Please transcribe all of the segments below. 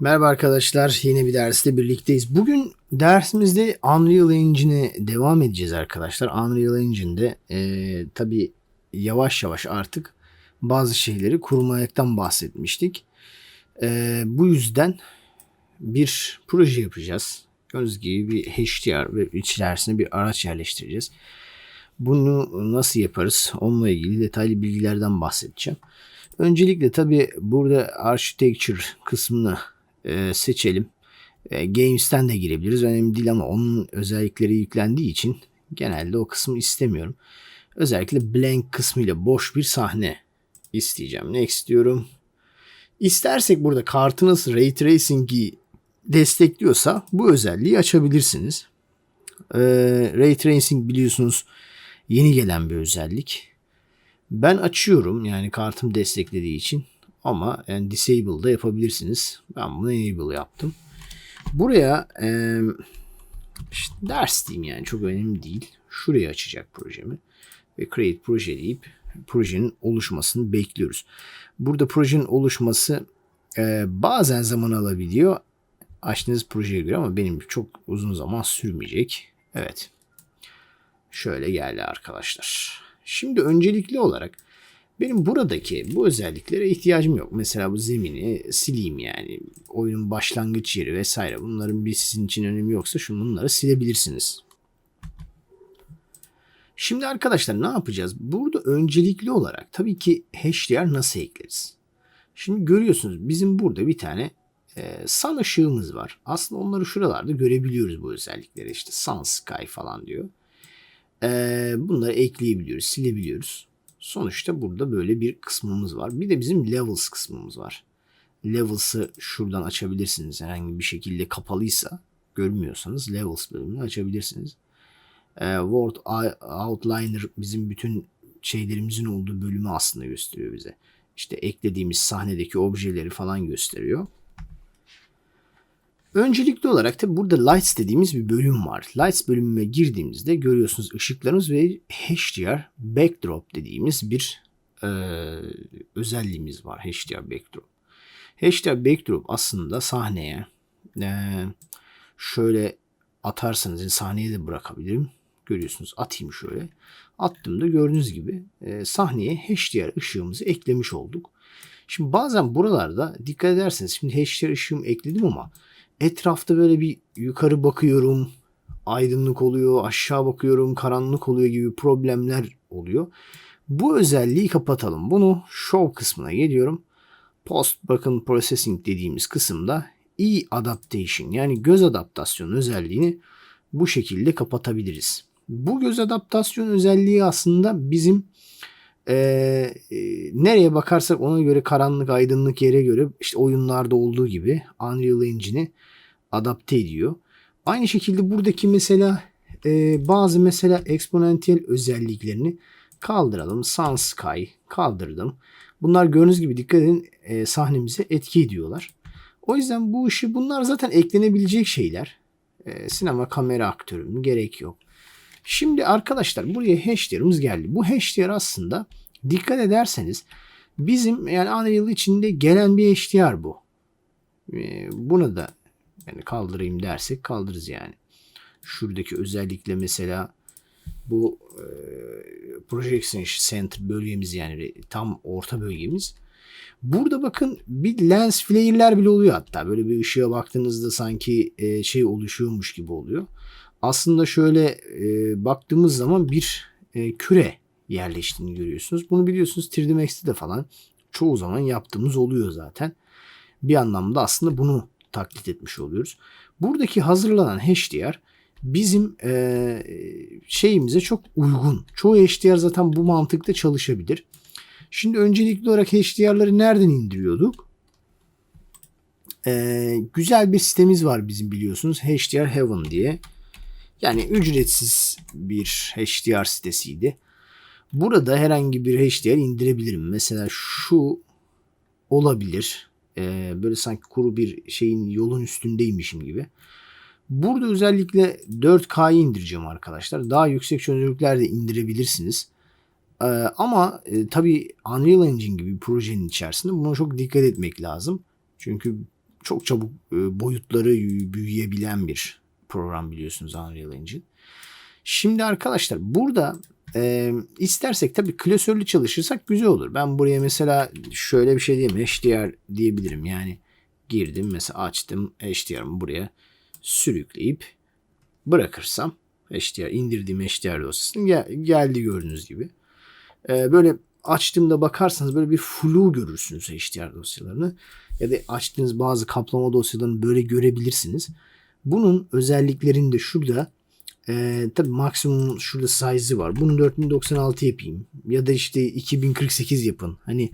Merhaba arkadaşlar, yine bir derste birlikteyiz. Bugün dersimizde Unreal Engine'e devam edeceğiz arkadaşlar. Unreal Engine'de e, tabi yavaş yavaş artık bazı şeyleri kurmaktan bahsetmiştik. E, bu yüzden bir proje yapacağız. Gördüğünüz gibi bir HDR ve içerisine bir araç yerleştireceğiz. Bunu nasıl yaparız? Onunla ilgili detaylı bilgilerden bahsedeceğim. Öncelikle tabi burada architecture kısmını e, seçelim. E, Games'ten de girebiliriz. Önemli değil ama onun özellikleri yüklendiği için genelde o kısmı istemiyorum. Özellikle blank kısmıyla boş bir sahne isteyeceğim. Next diyorum. İstersek burada kartınız Ray Tracing'i destekliyorsa bu özelliği açabilirsiniz. Ee, Ray Tracing biliyorsunuz yeni gelen bir özellik. Ben açıyorum yani kartım desteklediği için ama yani disable da yapabilirsiniz. Ben bunu enable yaptım. Buraya e, işte ders diyeyim yani çok önemli değil. Şuraya açacak projemi ve create proje deyip projenin oluşmasını bekliyoruz. Burada projenin oluşması e, bazen zaman alabiliyor. Açtığınız projeye göre ama benim çok uzun zaman sürmeyecek. Evet. Şöyle geldi arkadaşlar. Şimdi öncelikli olarak benim buradaki bu özelliklere ihtiyacım yok. Mesela bu zemini sileyim yani. Oyunun başlangıç yeri vesaire. Bunların bir sizin için önemi yoksa şunları silebilirsiniz. Şimdi arkadaşlar ne yapacağız? Burada öncelikli olarak tabii ki HDR nasıl ekleriz? Şimdi görüyorsunuz bizim burada bir tane e, sun ışığımız var. Aslında onları şuralarda görebiliyoruz bu özellikleri. İşte sun sky falan diyor. E, bunları ekleyebiliyoruz, silebiliyoruz. Sonuçta burada böyle bir kısmımız var. Bir de bizim levels kısmımız var. Levels'ı şuradan açabilirsiniz. Herhangi bir şekilde kapalıysa görmüyorsanız levels bölümünü açabilirsiniz. Ee, Word Outliner bizim bütün şeylerimizin olduğu bölümü aslında gösteriyor bize. İşte eklediğimiz sahnedeki objeleri falan gösteriyor. Öncelikli olarak da burada Lights dediğimiz bir bölüm var. Lights bölümüne girdiğimizde görüyorsunuz ışıklarımız ve HDR Backdrop dediğimiz bir e, özelliğimiz var. HDR Backdrop. HDR Backdrop aslında sahneye e, şöyle atarsanız sahneye de bırakabilirim. Görüyorsunuz atayım şöyle. Attığımda gördüğünüz gibi e, sahneye HDR ışığımızı eklemiş olduk. Şimdi bazen buralarda dikkat ederseniz şimdi HDR ışığımı ekledim ama etrafta böyle bir yukarı bakıyorum, aydınlık oluyor, aşağı bakıyorum, karanlık oluyor gibi problemler oluyor. Bu özelliği kapatalım. Bunu show kısmına geliyorum. Post bakın processing dediğimiz kısımda e adaptation yani göz adaptasyon özelliğini bu şekilde kapatabiliriz. Bu göz adaptasyon özelliği aslında bizim e, e, nereye bakarsak ona göre karanlık aydınlık yere göre işte oyunlarda olduğu gibi Unreal Engine'i adapte ediyor. Aynı şekilde buradaki mesela e, bazı mesela eksponansiyel özelliklerini kaldıralım. Sun Sky kaldırdım. Bunlar gördüğünüz gibi dikkat edin e, sahnemize etki ediyorlar. O yüzden bu işi bunlar zaten eklenebilecek şeyler. E, sinema kamera aktörüm gerek yok. Şimdi arkadaşlar buraya HDR'ımız geldi. Bu HDR aslında dikkat ederseniz bizim yani Unreal içinde gelen bir HDR bu. E, buna da yani kaldırayım dersek kaldırırız yani. Şuradaki özellikle mesela bu e, projection center bölgemiz yani tam orta bölgemiz. Burada bakın bir lens flare'ler bile oluyor hatta. Böyle bir ışığa baktığınızda sanki e, şey oluşuyormuş gibi oluyor. Aslında şöyle e, baktığımız zaman bir e, küre yerleştiğini görüyorsunuz. Bunu biliyorsunuz 3D Max'te de falan çoğu zaman yaptığımız oluyor zaten. Bir anlamda aslında bunu taklit etmiş oluyoruz. Buradaki hazırlanan HDR bizim e, şeyimize çok uygun. Çoğu HDR zaten bu mantıkta çalışabilir. Şimdi öncelikli olarak HDR'ları nereden indiriyorduk? E, güzel bir sitemiz var bizim biliyorsunuz. HDR Heaven diye. Yani ücretsiz bir HDR sitesiydi. Burada herhangi bir HDR indirebilirim. Mesela şu olabilir e, böyle sanki kuru bir şeyin yolun üstündeymişim gibi. Burada özellikle 4K'yı indireceğim arkadaşlar. Daha yüksek çözünürlükler de indirebilirsiniz. Ee, ama e, tabii Unreal Engine gibi bir projenin içerisinde buna çok dikkat etmek lazım. Çünkü çok çabuk e, boyutları büyüyebilen bir program biliyorsunuz Unreal Engine. Şimdi arkadaşlar burada e, istersek tabii klasörlü çalışırsak güzel olur. Ben buraya mesela şöyle bir şey diyeyim HDR diyebilirim. Yani girdim mesela açtım HDR'ımı buraya sürükleyip bırakırsam HDR indirdiğim HDR dosyasını gel, geldi gördüğünüz gibi. E, böyle açtığımda bakarsanız böyle bir flu görürsünüz HDR dosyalarını. Ya da açtığınız bazı kaplama dosyalarını böyle görebilirsiniz. Bunun özelliklerini de şurada e, tabii maksimum şurada size'ı var. Bunu 4096 yapayım. Ya da işte 2048 yapın. Hani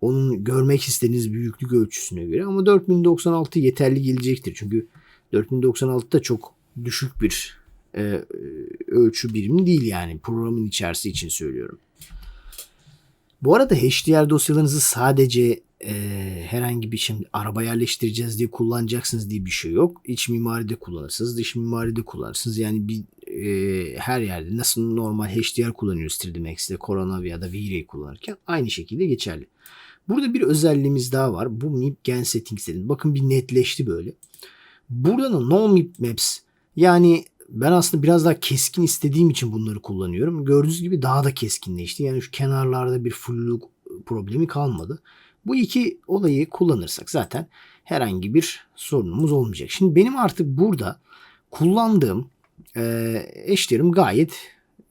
onun görmek istediğiniz büyüklük ölçüsüne göre. Ama 4096 yeterli gelecektir. Çünkü 4096 da çok düşük bir e, ölçü birimi değil yani. Programın içerisi için söylüyorum. Bu arada HDR dosyalarınızı sadece e, herhangi bir şimdi araba yerleştireceğiz diye kullanacaksınız diye bir şey yok. İç mimaride kullanırsınız, dış mimaride kullanırsınız. Yani bir e, her yerde nasıl normal HDR kullanıyoruz 3D Max'te, Corona ya da V-Ray kullanırken aynı şekilde geçerli. Burada bir özelliğimiz daha var. Bu MIP Gen Settings dedim. Bakın bir netleşti böyle. Burada da No MIP Maps yani ben aslında biraz daha keskin istediğim için bunları kullanıyorum. Gördüğünüz gibi daha da keskinleşti. Yani şu kenarlarda bir fulluk problemi kalmadı. Bu iki olayı kullanırsak zaten herhangi bir sorunumuz olmayacak. Şimdi benim artık burada kullandığım e, HDR'ım gayet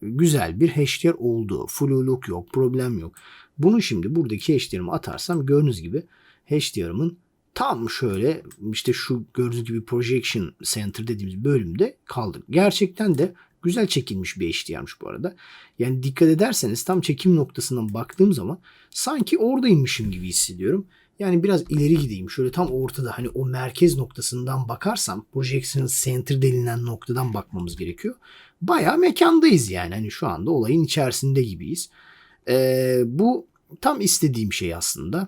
güzel bir HDR oldu. Fulluluk yok, problem yok. Bunu şimdi buradaki HDR'ımı atarsam gördüğünüz gibi HDR'ımın tam şöyle işte şu gördüğünüz gibi projection center dediğimiz bölümde kaldık. Gerçekten de güzel çekilmiş bir HDR'mış bu arada. Yani dikkat ederseniz tam çekim noktasından baktığım zaman sanki oradaymışım gibi hissediyorum. Yani biraz ileri gideyim. Şöyle tam ortada hani o merkez noktasından bakarsam projection center denilen noktadan bakmamız gerekiyor. Baya mekandayız yani. Hani şu anda olayın içerisinde gibiyiz. Ee, bu tam istediğim şey aslında.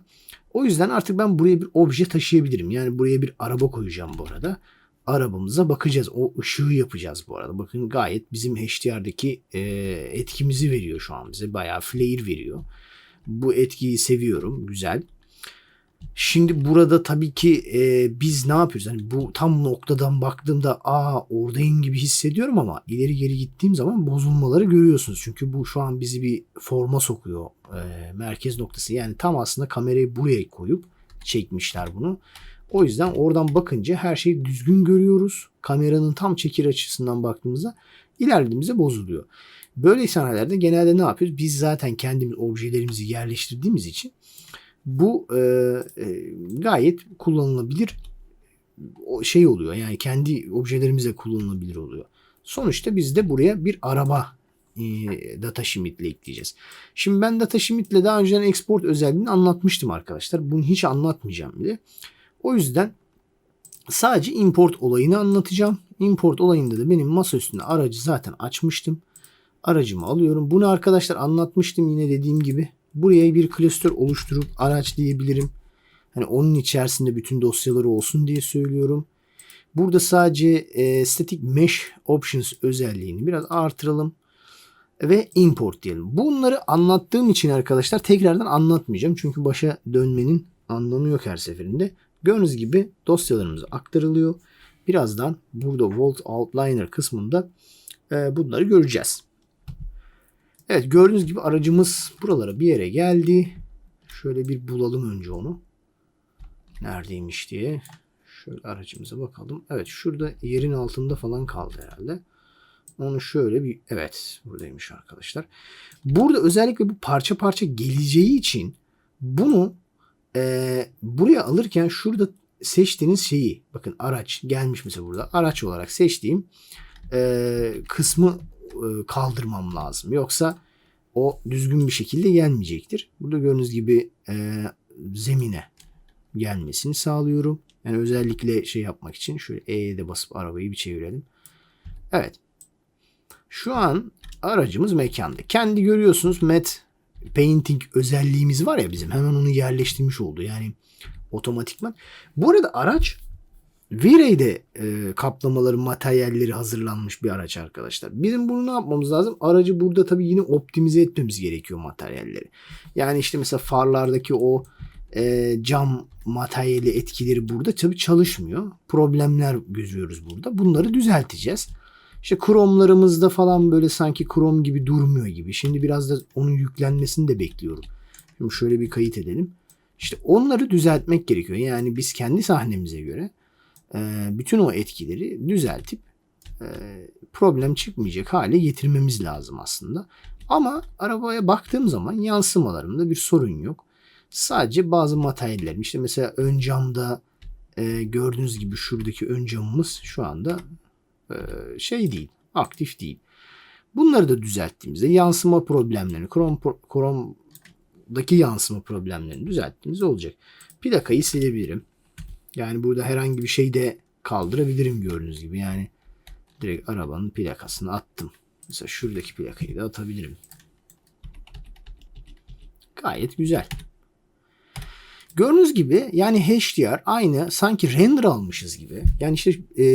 O yüzden artık ben buraya bir obje taşıyabilirim. Yani buraya bir araba koyacağım bu arada. Arabamıza bakacağız. O ışığı yapacağız bu arada. Bakın gayet bizim HDR'daki e, etkimizi veriyor şu an bize. Bayağı flare veriyor. Bu etkiyi seviyorum. Güzel. Şimdi burada tabii ki e, biz ne yapıyoruz? Yani bu tam noktadan baktığımda aa oradayım gibi hissediyorum ama ileri geri gittiğim zaman bozulmaları görüyorsunuz. Çünkü bu şu an bizi bir forma sokuyor e, merkez noktası. Yani tam aslında kamerayı buraya koyup çekmişler bunu. O yüzden oradan bakınca her şeyi düzgün görüyoruz. Kameranın tam çekir açısından baktığımızda ilerlediğimizde bozuluyor. Böyle sahnelerde genelde ne yapıyoruz? Biz zaten kendimiz objelerimizi yerleştirdiğimiz için bu e, e, gayet kullanılabilir şey oluyor. Yani kendi objelerimizle kullanılabilir oluyor. Sonuçta biz de buraya bir araba e, data sheet ile ekleyeceğiz. Şimdi ben data sheet ile daha önceden export özelliğini anlatmıştım arkadaşlar. Bunu hiç anlatmayacağım bile. O yüzden sadece import olayını anlatacağım. Import olayında da benim masa üstünde aracı zaten açmıştım. Aracımı alıyorum. Bunu arkadaşlar anlatmıştım yine dediğim gibi. Buraya bir klastör oluşturup araç diyebilirim. Hani onun içerisinde bütün dosyaları olsun diye söylüyorum. Burada sadece e, static mesh options özelliğini biraz artıralım ve import diyelim. Bunları anlattığım için arkadaşlar tekrardan anlatmayacağım. Çünkü başa dönmenin anlamı yok her seferinde. Gördüğünüz gibi dosyalarımız aktarılıyor. Birazdan burada Volt Outliner kısmında e, bunları göreceğiz. Evet gördüğünüz gibi aracımız buralara bir yere geldi. Şöyle bir bulalım önce onu. Neredeymiş diye. Şöyle aracımıza bakalım. Evet şurada yerin altında falan kaldı herhalde. Onu şöyle bir evet buradaymış arkadaşlar. Burada özellikle bu parça parça geleceği için bunu e, buraya alırken şurada seçtiğiniz şeyi bakın araç gelmiş mesela burada araç olarak seçtiğim e, kısmı e, kaldırmam lazım. Yoksa o düzgün bir şekilde gelmeyecektir. Burada gördüğünüz gibi e, zemine gelmesini sağlıyorum. Yani özellikle şey yapmak için şöyle E'ye de basıp arabayı bir çevirelim. Evet. Şu an aracımız mekanda. Kendi görüyorsunuz mat painting özelliğimiz var ya bizim. Hemen onu yerleştirmiş oldu. Yani otomatikman. Bu arada araç V-Ray'de e, kaplamaları, materyalleri hazırlanmış bir araç arkadaşlar. Bizim bunu ne yapmamız lazım? Aracı burada tabii yine optimize etmemiz gerekiyor materyalleri. Yani işte mesela farlardaki o e, cam materyali etkileri burada tabii çalışmıyor. Problemler görüyoruz burada. Bunları düzelteceğiz. İşte kromlarımızda falan böyle sanki krom gibi durmuyor gibi. Şimdi biraz da onun yüklenmesini de bekliyorum. Şimdi şöyle bir kayıt edelim. İşte onları düzeltmek gerekiyor. Yani biz kendi sahnemize göre e, bütün o etkileri düzeltip e, problem çıkmayacak hale getirmemiz lazım aslında. Ama arabaya baktığım zaman yansımalarımda bir sorun yok. Sadece bazı materyallerim işte mesela ön camda e, gördüğünüz gibi şuradaki ön camımız şu anda şey değil, aktif değil. Bunları da düzelttiğimizde yansıma problemlerini, krom, kromdaki yansıma problemlerini düzelttiğimiz olacak. Plakayı silebilirim. Yani burada herhangi bir şey de kaldırabilirim gördüğünüz gibi. Yani direkt arabanın plakasını attım. Mesela şuradaki plakayı da atabilirim. Gayet güzel. Gördüğünüz gibi yani HDR aynı sanki render almışız gibi. Yani işte e,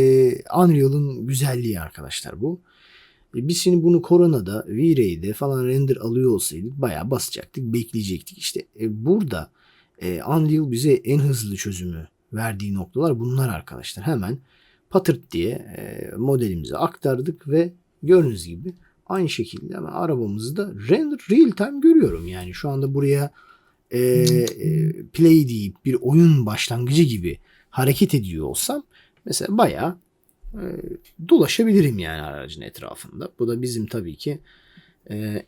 Unreal'ın güzelliği arkadaşlar bu. E, biz şimdi bunu Corona'da, V-Ray'de falan render alıyor olsaydık bayağı basacaktık, bekleyecektik. İşte e, burada e, Unreal bize en hızlı çözümü verdiği noktalar bunlar arkadaşlar. Hemen patırt diye e, modelimize aktardık ve gördüğünüz gibi aynı şekilde arabamızı da render real time görüyorum. Yani şu anda buraya e, e, play deyip bir oyun başlangıcı gibi hareket ediyor olsam mesela bayağı e, dolaşabilirim yani aracın etrafında. Bu da bizim tabii ki e,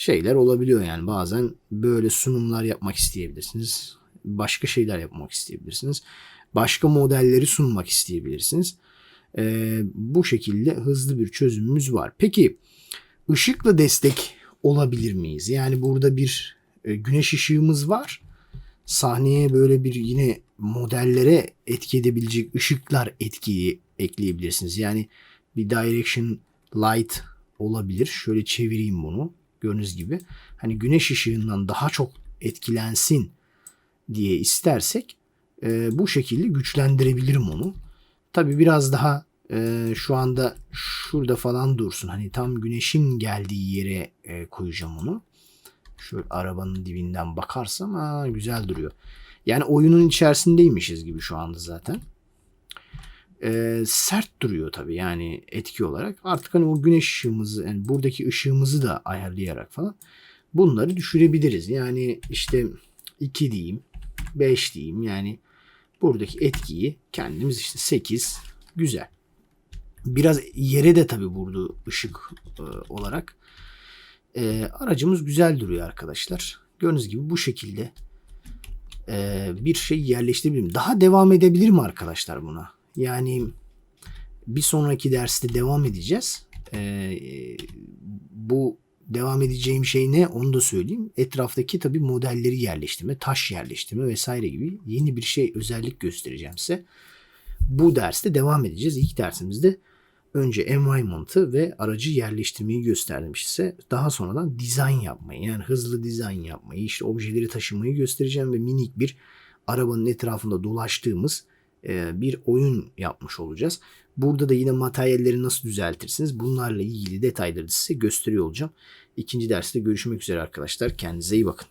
şeyler olabiliyor yani bazen böyle sunumlar yapmak isteyebilirsiniz. Başka şeyler yapmak isteyebilirsiniz. Başka modelleri sunmak isteyebilirsiniz. E, bu şekilde hızlı bir çözümümüz var. Peki ışıkla destek olabilir miyiz? Yani burada bir e, güneş ışığımız var. Sahneye böyle bir yine modellere etki edebilecek ışıklar etkiyi ekleyebilirsiniz. Yani bir direction light olabilir. Şöyle çevireyim bunu. Gördüğünüz gibi. Hani güneş ışığından daha çok etkilensin diye istersek e, bu şekilde güçlendirebilirim onu. Tabi biraz daha e, şu anda şurada falan dursun. Hani tam güneşin geldiği yere e, koyacağım onu. Şöyle arabanın dibinden bakarsam ha, güzel duruyor. Yani oyunun içerisindeymişiz gibi şu anda zaten. E, sert duruyor tabii yani etki olarak. Artık hani o güneş ışığımızı yani buradaki ışığımızı da ayarlayarak falan bunları düşürebiliriz. Yani işte 2 diyeyim 5 diyeyim yani buradaki etkiyi kendimiz işte 8 güzel. Biraz yere de tabi vurdu ışık e, olarak. E, aracımız güzel duruyor arkadaşlar. Gördüğünüz gibi bu şekilde e, bir şey yerleştirebilirim. Daha devam edebilirim arkadaşlar buna. Yani bir sonraki derste devam edeceğiz. Bu devam edeceğim şey ne onu da söyleyeyim. Etraftaki tabi modelleri yerleştirme, taş yerleştirme vesaire gibi yeni bir şey özellik göstereceğim size. Bu derste devam edeceğiz. İlk dersimizde önce environment'ı ve aracı yerleştirmeyi gösterdim size. Daha sonradan dizayn yapmayı yani hızlı dizayn yapmayı işte objeleri taşımayı göstereceğim ve minik bir arabanın etrafında dolaştığımız e, bir oyun yapmış olacağız. Burada da yine materyalleri nasıl düzeltirsiniz bunlarla ilgili detayları size gösteriyor olacağım. İkinci derste görüşmek üzere arkadaşlar. Kendinize iyi bakın.